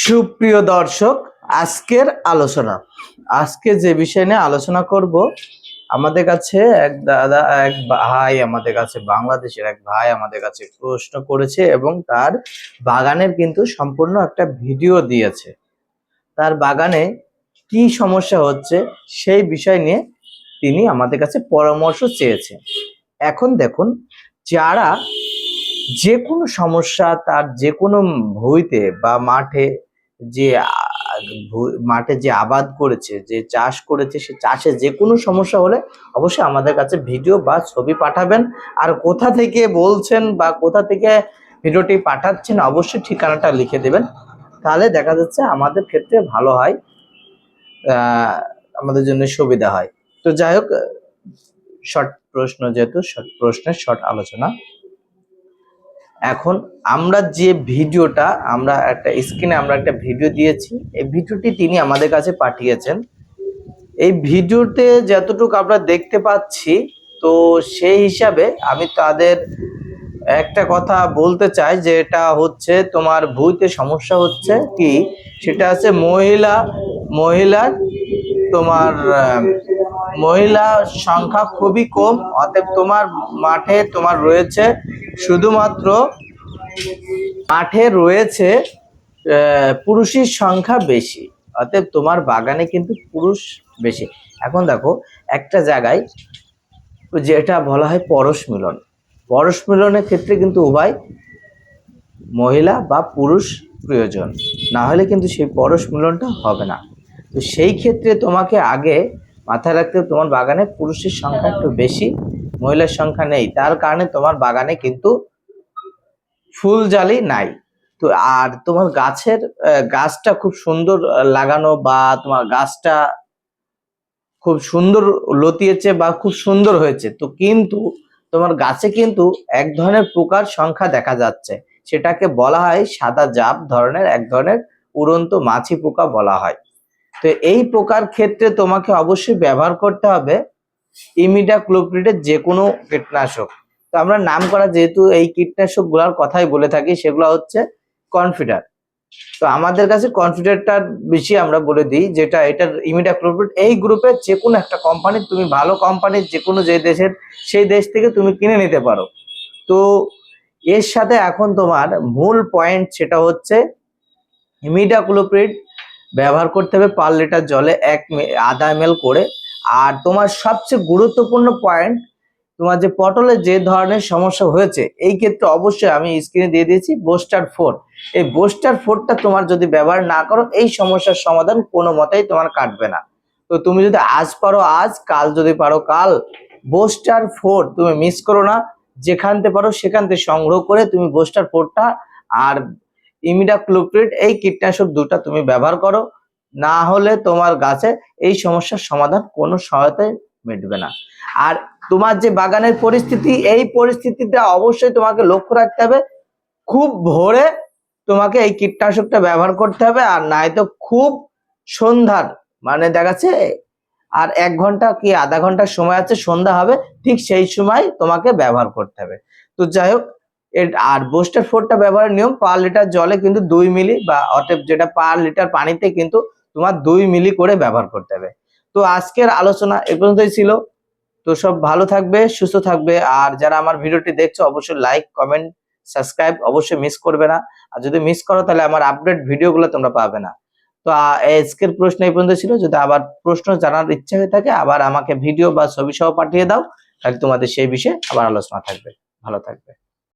সুপ্রিয় দর্শক, আজকের আলোচনা। আজকে যে বিষয় নিয়ে আলোচনা করব, আমাদের কাছে এক দাদা, এক ভাই আমাদের কাছে, বাংলাদেশের এক ভাই আমাদের কাছে প্রশ্ন করেছে এবং তার বাগানের কিন্তু সম্পূর্ণ একটা ভিডিও দিয়েছে। তার বাগানে কি সমস্যা হচ্ছে সেই বিষয় নিয়ে তিনি আমাদের কাছে পরামর্শ চেয়েছে এখন দেখুন, যারা যে কোনো সমস্যা তার যে কোনো ভুঁইতে বা মাঠে যে মাঠে যে আবাদ করেছে, যে চাষ করেছে, সে চাষে যে কোনো সমস্যা হলে অবশ্যই আমাদের কাছে ভিডিও বা ছবি পাঠাবেন। আর কোথা থেকে বলছেন বা কোথা থেকে ভিডিওটি পাঠাচ্ছেন অবশ্যই ঠিকানাটা লিখে দেবেন। তাহলে দেখা যাচ্ছে আমাদের ক্ষেত্রে ভালো হয় আমাদের জন্য সুবিধা হয়। তো যাই হোক, শর্ট প্রশ্ন যেহেতু, শর্ট প্রশ্নের শর্ট আলোচনা। এখন আমরা যে ভিডিওটা, আমরা একটা স্ক্রিনে আমরা একটা ভিডিও দিয়েছি, এই ভিডিওটি তিনি আমাদের কাছে পাঠিয়েছেন। এই ভিডিওতে যতটুকু আমরা দেখতে পাচ্ছি, তো সেই হিসাবে আমি তাদের একটা কথা বলতে চাই যে এটা হচ্ছে তোমার ভুঁইতে সমস্যা হচ্ছে কি? সেটা আছে মহিলা, মহিলার তোমার মহিলা সংখ্যা খুবই কম, অতএব তোমার মাঠে তোমার রয়েছে শুধুমাত্র মাঠে রয়েছে পুরুষের সংখ্যা বেশি, অতএব তোমার বাগানে কিন্তু পুরুষ বেশি। এখন দেখো, একটা জায়গায় যেটা বলা হয় পরশ মিলন। পরশ মিলনের ক্ষেত্রে কিন্তু উভয় মহিলা বা পুরুষ প্রয়োজন। না হলে কিন্তু সেই পরশ মিলনটা হবে না। তো সেই ক্ষেত্রে তোমাকে আগে মাথায় রাখতে তোমার বাগানে পুরুষের সংখ্যা একটু বেশি। মহিলার সংখ্যা নেই। তার কারণে তোমার বাগানে কিন্তু ফুল জালি নাই। তো আর তোমার গাছের গাছটা খুব সুন্দর লাগানো বা তোমার গাছটা খুব সুন্দর লতিয়েছে বা খুব সুন্দর হয়েছে, তো কিন্তু তোমার গাছে কিন্তু এক ধরনের পোকার সংখ্যা দেখা যাচ্ছে। সেটাকে বলা হয় সাদা জাপ ধরনের, এক ধরনের উড়ন্ত মাছি পোকা বলা হয়। তো এই পোকার ক্ষেত্রে তোমাকে অবশ্যই ব্যবহার করতে হবে ইমিডা ক্লোপ্রিডের যে কোনো কীটনাশক। তো আমরা নাম করা যেহেতু এই কীটনাশকগুলার কথাই বলে থাকি, সেগুলো হচ্ছে কনফিডার। তো আমাদের কাছে কনফিডারটার বেশি আমরা বলে দিই, যেটা এটার ইমিডা ক্লোপ্রিড এই গ্রুপের যে কোনো একটা কোম্পানির তুমি ভালো কোম্পানির যে কোনো যে দেশের, সেই দেশ থেকে তুমি কিনে নিতে পারো। তো এর সাথে এখন তোমার মূল পয়েন্ট সেটা হচ্ছে ইমিডা ক্লোপ্রিড ব্যবহার করতে হবে পার লিটার জলে এক আধা এম করে। আর তোমার সবচেয়ে গুরুত্বপূর্ণ পয়েন্ট তোমার যে পটলের যে ধরনের সমস্যা হয়েছে, এই ক্ষেত্রে অবশ্যই আমি স্ক্রিনে দিয়ে দিয়েছি বোস্টার ফোর এই বোস্টার ফোরটা তোমার যদি ব্যবহার না করো, এই সমস্যার সমাধান কোনো মতেই তোমার কাটবে না। তো তুমি যদি আজ পারো আজ, কাল যদি পারো কাল বোস্টার ফোর তুমি মিস করো না। যেখান থেকে পারো সেখান থেকে সংগ্রহ করে তুমি বোস্টার ফোরটা আর ইমিডা ইমিডাক্লোপ্রিড এই কীটনাশক দুটা তুমি ব্যবহার করো। না হলে তোমার গাছে এই সমস্যার সমাধান কোনো সহায়তায় মিটবে না। আর তোমার যে বাগানের পরিস্থিতি, এই পরিস্থিতিটা অবশ্যই তোমাকে লক্ষ্য রাখতে হবে। খুব ভোরে তোমাকে এই কীটনাশকটা ব্যবহার করতে হবে আর নাই তো খুব সন্ধ্যার মানে দেখাচ্ছে আর এক ঘণ্টা কি আধা ঘণ্টার সময় আছে, সন্ধ্যা হবে, ঠিক সেই সময় তোমাকে ব্যবহার করতে হবে। তো যাই হোক আর বুস্টার ফোরটা ব্যবহারের নিয়ম, পার লিটার জলে কিন্তু দুই মিলি বা অতএব যেটা পার লিটার পানিতে কিন্তু তোমার দুই মিলি করে ব্যবহার করতে হবে। তো আজকের আলোচনা এ পর্যন্তই ছিল। তো সব ভালো থাকবে, সুস্থ থাকবে। আর যারা আমার ভিডিওটি দেখছ, অবশ্যই লাইক কমেন্ট সাবস্ক্রাইব অবশ্যই মিস করবে না। আর যদি মিস করো, তাহলে আমার আপডেট ভিডিওগুলো তোমরা পাবে না। তো আজকের প্রশ্ন এই পর্যন্ত ছিল। যদি আবার প্রশ্ন জানার ইচ্ছা হয়ে থাকে, আবার আমাকে ভিডিও বা ছবি সহ পাঠিয়ে দাও, তাহলে তোমাদের সেই বিষয়ে আবার আলোচনা থাকবে। ভালো থাকবে।